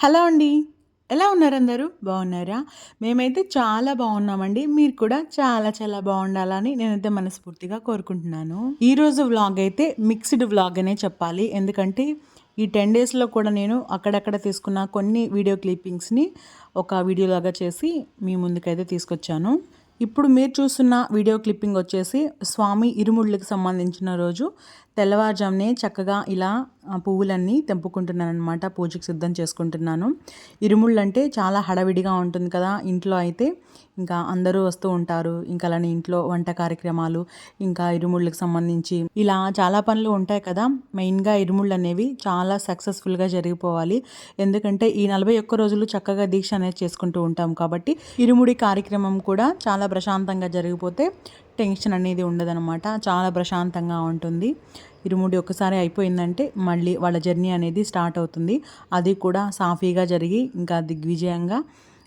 Hello అండి. ఎలా ఉన్నారు అందరూ? బాగున్నారా? మేమైతే చాలా బాగున్నామండి. మీరు కూడా చాలా చాలా బాగుండాలని నేనైతే మనస్ఫూర్తిగా కోరుకుంటున్నాను. ఈరోజు వ్లాగ్ అయితే మిక్స్డ్ వ్లాగ్ అనే చెప్పాలి. ఎందుకంటే ఈ టెన్ డేస్లో కూడా నేను అక్కడక్కడ తీసుకున్న కొన్ని వీడియో క్లిప్పింగ్స్ని ఒక వీడియోలాగా చేసి మీ ముందుకైతే తీసుకొచ్చాను. ఇప్పుడు మీరు చూస్తున్న వీడియో క్లిప్పింగ్ వచ్చేసి స్వామి ఇరుముళ్ళకి సంబంధించిన రోజు తెల్లవారుజామునే చక్కగా ఇలా పువ్వులన్నీ తెంపుకుంటున్నాను అనమాట పూజకి సిద్ధం చేసుకుంటున్నాను. ఇరుముళ్ళు అంటే చాలా హడావిడిగా ఉంటుంది కదా ఇంట్లో అయితే. ఇంకా అందరూ వస్తూ ఉంటారు. ఇంకా అలానే ఇంట్లో వంట కార్యక్రమాలు ఇంకా ఇరుముళ్ళకి సంబంధించి ఇలా చాలా పనులు ఉంటాయి కదా. మెయిన్గా ఇరుముళ్ళు అనేవి చాలా సక్సెస్ఫుల్గా జరిగిపోవాలి. ఎందుకంటే ఈ నలభై ఒక్క రోజులు చక్కగా దీక్ష అనేది చేసుకుంటూ ఉంటాం కాబట్టి ఇరుముడి కార్యక్రమం కూడా చాలా ప్రశాంతంగా జరిగిపోతే టెన్షన్ అనేది ఉండదనమాట చాలా ప్రశాంతంగా ఉంటుంది. ఇరుముడి ఒకసారి అయిపోయిందంటే మళ్ళీ వాళ్ళ జర్నీ అనేది స్టార్ట్ అవుతుంది. అది కూడా సాఫీగా జరిగి ఇంకా దిగ్విజయంగా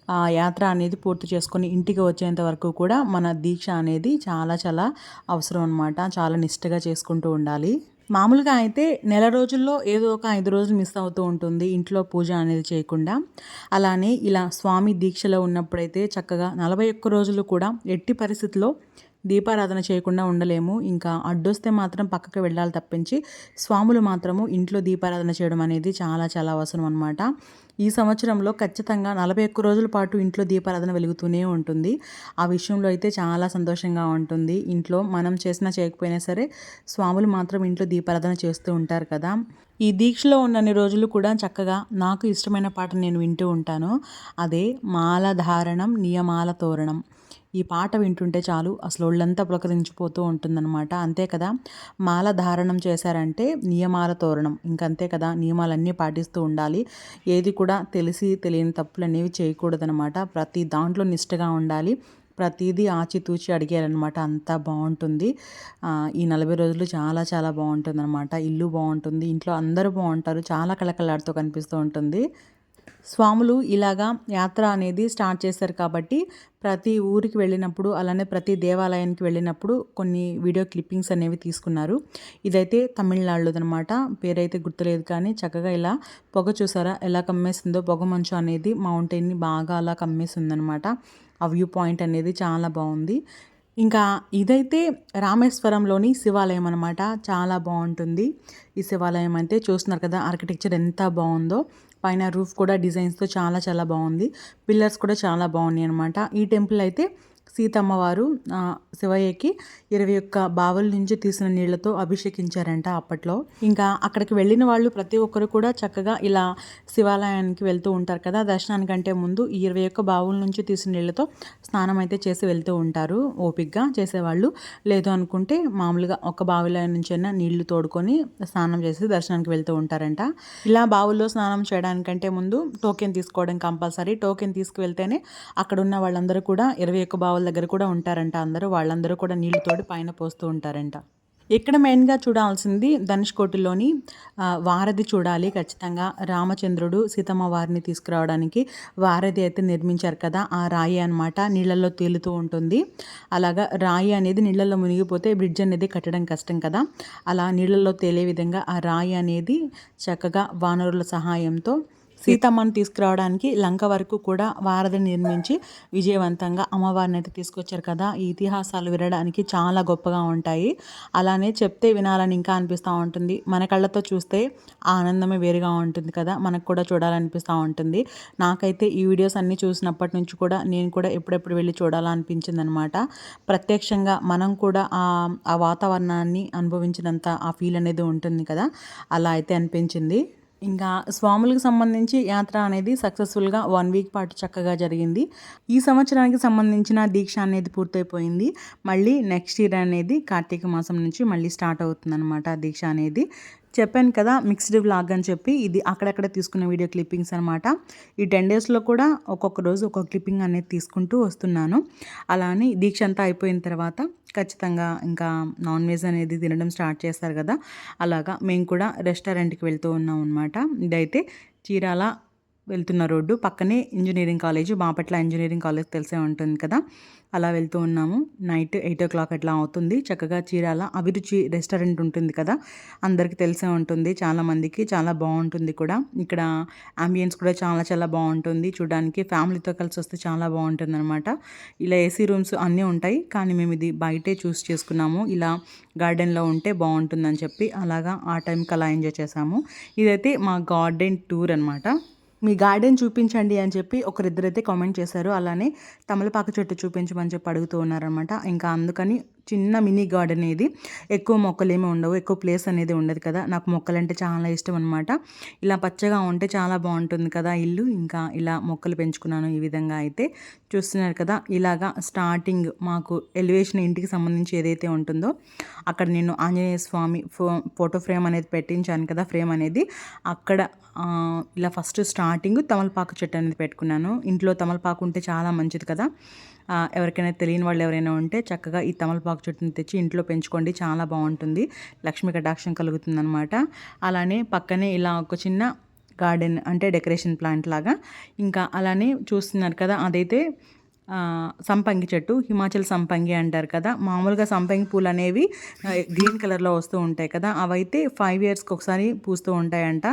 ఆ యాత్ర అనేది పూర్తి చేసుకొని ఇంటికి వచ్చేంత వరకు కూడా మన దీక్ష అనేది చాలా చాలా అవసరం అనమాట చాలా నిష్టగా చేసుకుంటూ ఉండాలి. మామూలుగా అయితే నెల రోజుల్లో ఏదో ఒక ఐదు రోజులు మిస్ అవుతూ ఉంటుంది ఇంట్లో పూజ అనేది చేయకుండా. అలానే ఇలా స్వామి దీక్షలో ఉన్నప్పుడైతే చక్కగా నలభై ఒక్క రోజులు కూడా ఎట్టి పరిస్థితుల్లో దీపారాధన చేయకుండా ఉండలేము. ఇంకా అడ్డొస్తే మాత్రం పక్కకు వెళ్ళాలి తప్పించి స్వాములు మాత్రము ఇంట్లో దీపారాధన చేయడం అనేది చాలా చాలా అవసరం అనమాట ఈ సంవత్సరంలో ఖచ్చితంగా నలభై ఒక్క రోజుల పాటు ఇంట్లో దీపారాధన వెలుగుతూనే ఉంటుంది. ఆ విషయంలో అయితే చాలా సంతోషంగా ఉంటుంది. ఇంట్లో మనం చేసినా చేయకపోయినా సరే స్వాములు మాత్రం ఇంట్లో దీపారాధన చేస్తూ ఉంటారు కదా. ఈ దీక్షలో ఉన్నన్ని రోజులు కూడా చక్కగా నాకు ఇష్టమైన పాట నేను వింటూ ఉంటాను. అదే మాల ధారణం నియమాల తోరణం. ఈ పాట వింటుంటే చాలు. అసలు ఒళ్ళంతా పులకరించిపోతూ ఉంటుందన్నమాట. అంతే కదా? మాల ధారణం చేశారంటే నియమాల తోరణం. ఇంకంతే కదా? నియమాలన్నీ పాటిస్తూ ఉండాలి. ఏది కూడా తెలిసి తెలియని తప్పులు అనేవి చేయకూడదనమాట ప్రతి దాంట్లో నిష్టగా ఉండాలి. ప్రతిదీ ఆచితూచి అడిగారనమాట అంతా బాగుంటుంది. ఈ నలభై రోజులు చాలా చాలా బాగుంటుంది అనమాట ఇల్లు బాగుంటుంది. ఇంట్లో అందరూ బాగుంటారు. చాలా కళకళాడుతూ కనిపిస్తూ ఉంటుంది. స్వాములు ఇలాగా యాత్ర అనేది స్టార్ట్ చేశారు కాబట్టి ప్రతి ఊరికి వెళ్ళినప్పుడు అలానే ప్రతి దేవాలయానికి వెళ్ళినప్పుడు కొన్ని వీడియో క్లిప్పింగ్స్ అనేవి తీసుకున్నారు. ఇదైతే తమిళనాడులోదనమాట పేరైతే గుర్తులేదు కానీ చక్కగా ఇలా పొగ చూసారా? ఎలా కమ్మేసిందో పొగ మంచు అనేది మౌంటైన్ని బాగా అలా కమ్మేసిందనమాట ఆ వ్యూ పాయింట్ అనేది చాలా బాగుంది. ఇంకా ఇదైతే రామేశ్వరంలోని శివాలయం అనమాట చాలా బాగుంటుంది. ఈ శివాలయం అంటే చూస్తున్నారు కదా ఆర్కిటెక్చర్ ఎంత బాగుందో. పైన రూఫ్ కూడా డిజైన్స్తో చాలా చాలా బాగుంది. పిల్లర్స్ కూడా చాలా బాగున్నాయి అనమాట ఈ టెంపుల్ అయితే సీతమ్మవారు శివయ్యకి ఇరవై ఒక్క బావుల నుంచి తీసిన నీళ్ళతో అభిషేకించారంట అప్పట్లో. ఇంకా అక్కడికి వెళ్ళిన వాళ్ళు ప్రతి ఒక్కరు కూడా చక్కగా ఇలా శివాలయానికి వెళ్తూ ఉంటారు కదా. దర్శనానికంటే ముందు ఈ ఇరవై ఒక్క బావుల నుంచి తీసిన నీళ్ళతో స్నానం అయితే చేసి వెళ్తూ ఉంటారు ఓపిక్గా చేసేవాళ్ళు. లేదు అనుకుంటే మామూలుగా ఒక బావిలో నుంచైనా నీళ్ళు తోడుకొని స్నానం చేసి దర్శనానికి వెళ్తూ ఉంటారంట. ఇలా బావుల్లో స్నానం చేయడానికంటే ముందు టోకెన్ తీసుకోవడం కంపల్సరీ. టోకెన్ తీసుకువెళ్తేనే అక్కడ ఉన్న వాళ్ళందరూ కూడా ఇరవై ఒక్క బావుల దగ్గర కూడా ఉంటారంట అందరూ. వాళ్ళందరూ కూడా నీళ్ళు తోడి పైన పోస్తూ ఉంటారంట. ఇక్కడ మెయిన్గా చూడాల్సింది ధనుష్కోటిలోని వారధి చూడాలి. ఖచ్చితంగా రామచంద్రుడు సీతమ్మ వారిని తీసుకురావడానికి వారధి అయితే నిర్మించారు కదా ఆ రాయి అనమాట నీళ్ళల్లో తేలుతూ ఉంటుంది. అలాగా రాయి అనేది నీళ్ళల్లో మునిగిపోతే బ్రిడ్జ్ అనేది కట్టడం కష్టం కదా. అలా నీళ్ళల్లో తేలే విధంగా ఆ రాయి అనేది చక్కగా వానరుల సహాయంతో సీతమ్మను తీసుకురావడానికి లంక వరకు కూడా వారధి నిర్మించి విజయవంతంగా అమ్మవారిని అయితే తీసుకొచ్చారు కదా. ఈ ఇతిహాసాలు వినడానికి చాలా గొప్పగా ఉంటాయి. అలానే చెప్తే వినాలని ఇంకా అనిపిస్తూ ఉంటుంది. మన కళ్ళతో చూస్తే ఆనందమే వేరుగా ఉంటుంది కదా. మనకు కూడా చూడాలనిపిస్తూ ఉంటుంది. నాకైతే ఈ వీడియోస్ అన్నీ చూసినప్పటి నుంచి కూడా నేను కూడా ఎప్పుడెప్పుడు వెళ్ళి చూడాలనిపించింది అనమాట ప్రత్యక్షంగా మనం కూడా ఆ వాతావరణాన్ని అనుభవించినంత ఆ ఫీల్ అనేది ఉంటుంది కదా. అలా అయితే అనిపించింది. ఇంకా స్వాములకు సంబంధించి యాత్ర అనేది సక్సెస్ఫుల్గా వన్ వీక్ పాటు చక్కగా జరిగింది. ఈ సంవత్సరానికి సంబంధించిన దీక్ష అనేది పూర్తయిపోయింది. మళ్ళీ నెక్స్ట్ ఇయర్ అనేది కార్తీక మాసం నుంచి మళ్ళీ స్టార్ట్ అవుతుంది అనమాట దీక్ష అనేది. చెప్పాను కదా మిక్స్డ్ వ్లాగ్ అని చెప్పి. ఇది అక్కడక్కడ తీసుకున్న వీడియో క్లిప్పింగ్స్ అనమాట ఈ టెన్ డేస్లో కూడా ఒక్కొక్క రోజు ఒక్కొక్క క్లిప్పింగ్ అనేది తీసుకుంటూ వస్తున్నాను. అలానే దీక్ష అంతా అయిపోయిన తర్వాత ఖచ్చితంగా ఇంకా నాన్ వెజ్ అనేది తినడం స్టార్ట్ చేస్తారు కదా. అలాగా మేము కూడా రెస్టారెంట్కి వెళ్తూ ఉన్నాం అనమాట ఇదైతే చీరాల వెళ్తున్న రోడ్డు పక్కనే engineering college Bapatla engineering college తెలిసే ఉంటుంది కదా. అలా వెళ్తూ ఉన్నాము. నైట్ ఎయిట్ ఓ క్లాక్ అట్లా అవుతుంది. చక్కగా చీరాల అభిరుచి రెస్టారెంట్ ఉంటుంది కదా. అందరికీ తెలిసే ఉంటుంది. చాలామందికి చాలా బాగుంటుంది కూడా. ఇక్కడ అంబియన్స్ కూడా చాలా చాలా బాగుంటుంది. చూడడానికి ఫ్యామిలీతో కలిసి వస్తే చాలా బాగుంటుంది అనమాట ఇలా ఏసీ రూమ్స్ అన్నీ ఉంటాయి. కానీ మేము ఇది బయటే చూస్ చేసుకున్నాము. ఇలా గార్డెన్లో ఉంటే బాగుంటుందని చెప్పి అలాగా ఆ టైంకి అలా ఎంజాయ్ చేసాము. ఇదైతే మా గార్డెన్ టూర్ అనమాట మీ గార్డెన్ చూపించండి అని చెప్పి ఒకరిద్దరైతే కామెంట్ చేశారు. అలానే తమలపాకు చెట్టు చూపించమని చెప్పి అడుగుతూ ఉన్నారనమాట ఇంకా అందుకని చిన్న మినీ గార్డెన్ ఇది ఎక్కువ మొక్కలు ఏమి ఉండవు. ఎక్కువ ప్లేస్ అనేది ఉండదు కదా. నాకు మొక్కలు అంటే చాలా ఇష్టం అనమాట ఇలా పచ్చగా ఉంటే చాలా బాగుంటుంది కదా ఇల్లు. ఇంకా ఇలా మొక్కలు పెంచుకున్నాను ఈ విధంగా అయితే. చూస్తున్నారు కదా ఇలాగా స్టార్టింగ్ మాకు ఎలివేషన్ ఇంటికి సంబంధించి ఏదైతే ఉంటుందో అక్కడ నేను ఆంజనేయ స్వామి ఫో ఫోటో ఫ్రేమ్ అనేది పెట్టించాను కదా ఫ్రేమ్ అనేది. అక్కడ ఇలా ఫస్ట్ స్టార్టింగ్ తమలపాకు చెట్టు అనేది పెట్టుకున్నాను. ఇంట్లో తమలపాకు ఉంటే చాలా మంచిది కదా. ఎవరికైనా తెలియని వాళ్ళు ఎవరైనా ఉంటే చక్కగా ఈ తమలపాకు చెట్టుని తెచ్చి ఇంట్లో పెంచుకోండి చాలా బాగుంటుంది. లక్ష్మీ కటాక్షం కలుగుతుందనమాట అలానే పక్కనే ఇలా ఒక చిన్న గార్డెన్ అంటే డెకరేషన్ ప్లాంట్ లాగా. ఇంకా అలానే చూస్తున్నారు కదా అదైతే సంపంగి చెట్టు హిమాచల్ సంపంగి అంటారు కదా. మామూలుగా సంపంగి పూలు అనేవి గ్రీన్ కలర్లో వస్తూ ఉంటాయి కదా. అవైతే ఫైవ్ ఇయర్స్కి ఒకసారి పూస్తూ ఉంటాయంట.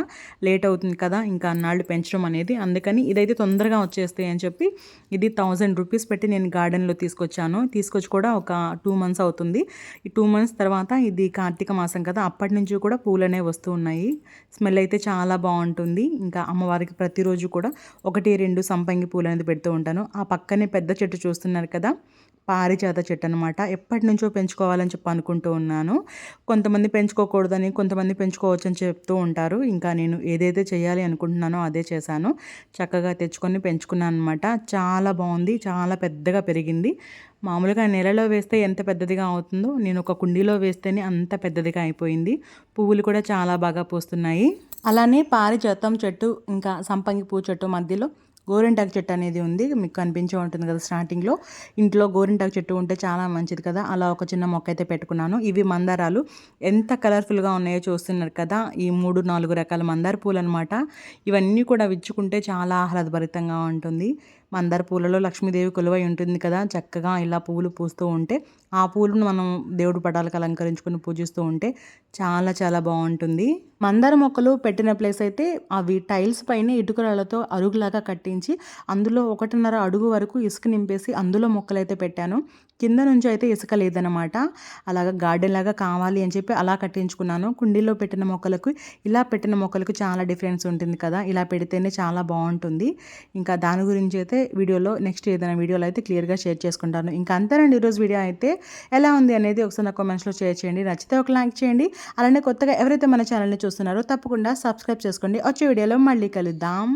లేట్ అవుతుంది కదా ఇంకా అన్నాళ్ళు పెంచడం అనేది. అందుకని ఇదైతే తొందరగా వచ్చేస్తాయి అని చెప్పి ఇది థౌజండ్ రూపీస్ పెట్టి నేను గార్డెన్లో తీసుకొచ్చాను. తీసుకొచ్చి కూడా ఒక టూ మంత్స్ అవుతుంది. ఈ టూ మంత్స్ తర్వాత ఇది కార్తీక మాసం కదా అప్పటి నుంచి కూడా పూలు అనేవి వస్తూ ఉన్నాయి. స్మెల్ అయితే చాలా బాగుంటుంది. ఇంకా అమ్మవారికి ప్రతిరోజు కూడా ఒకటి రెండు సంపంగి పూలు అనేది పెడుతూ ఉంటాను. ఆ పక్కనే పెద్ద చెట్టు చూస్తున్నారు కదా పారిజాత చెట్టు అనమాట ఎప్పటి నుంచో పెంచుకోవాలని చెప్పి అనుకుంటూ ఉన్నాను. కొంతమంది పెంచుకోకూడదని కొంతమంది పెంచుకోవచ్చు అని చెప్తూ ఉంటారు. ఇంకా నేను ఏదైతే చేయాలి అనుకుంటున్నానో అదే చేశాను. చక్కగా తెచ్చుకొని పెంచుకున్నాను అనమాట చాలా బాగుంది చాలా పెద్దగా పెరిగింది. మామూలుగా నెలలో వేస్తే ఎంత పెద్దదిగా అవుతుందో నేను ఒక కుండీలో వేస్తేనే అంత పెద్దదిగా అయిపోయింది. పువ్వులు కూడా చాలా బాగా పూస్తున్నాయి. అలానే పారిజాతం చెట్టు ఇంకా సంపంగి పువ్వు చెట్టు మధ్యలో గోరింటాకు చెట్టు అనేది ఉంది. మీకు కనిపించే ఉంటుంది కదా స్టార్టింగ్లో ఇంట్లో గోరింటాకు చెట్టు ఉంటే చాలా మంచిది కదా. అలా ఒక చిన్న మొక్క అయితే పెట్టుకున్నాను. ఇవి మందారాలు. ఎంత కలర్ఫుల్గా ఉన్నాయో చూస్తున్నారు కదా. ఈ మూడు నాలుగు రకాల మందార పూలు అనమాట ఇవన్నీ కూడా విచ్చుకుంటే చాలా ఆహ్లాదభరితంగా ఉంటుంది. మందార పూలలో లక్ష్మీదేవి కొలువై ఉంటుంది కదా చక్కగా ఇలా పువ్వులు పూస్తూ ఉంటే ఆ పూలను మనం దేవుడు పటాలకు అలంకరించుకుని పూజిస్తూ ఉంటే చాలా చాలా బాగుంటుంది. మందార మొక్కలు పెట్టిన ప్లేస్ అయితే అవి టైల్స్ పైన ఇటుకరాలతో అరుగులాగా కట్టించి అందులో ఒకటిన్నర అడుగు వరకు ఇసుక నింపేసి అందులో మొక్కలు అయితే పెట్టాను. కింద నుంచి అయితే ఇసుక లేదనమాట అలాగా గార్డెన్ లాగా కావాలి అని చెప్పి అలా కట్టించుకున్నాను. కుండీలో పెట్టిన మొక్కలకు ఇలా పెట్టిన మొక్కలకు చాలా డిఫరెన్స్ ఉంటుంది కదా ఇలా పెడితేనే చాలా బాగుంటుంది. ఇంకా దాని గురించి అయితే వీడియోలో నెక్స్ట్ ఏదైనా వీడియోలో అయితే క్లియర్గా షేర్ చేసుకుంటాను. ఇంకా అంతేనండి ఈరోజు వీడియో అయితే ఎలా ఉంది అనేది ఒకసారి నా కామెంట్స్లో షేర్ చేయండి. నచ్చితే ఒక లైక్ చేయండి. అలానే కొత్తగా ఎవరైతే మన ఛానల్ని చూస్తున్నారో తప్పకుండా సబ్స్క్రైబ్ చేసుకోండి. వచ్చే వీడియోలో మళ్ళీ కలుద్దాం.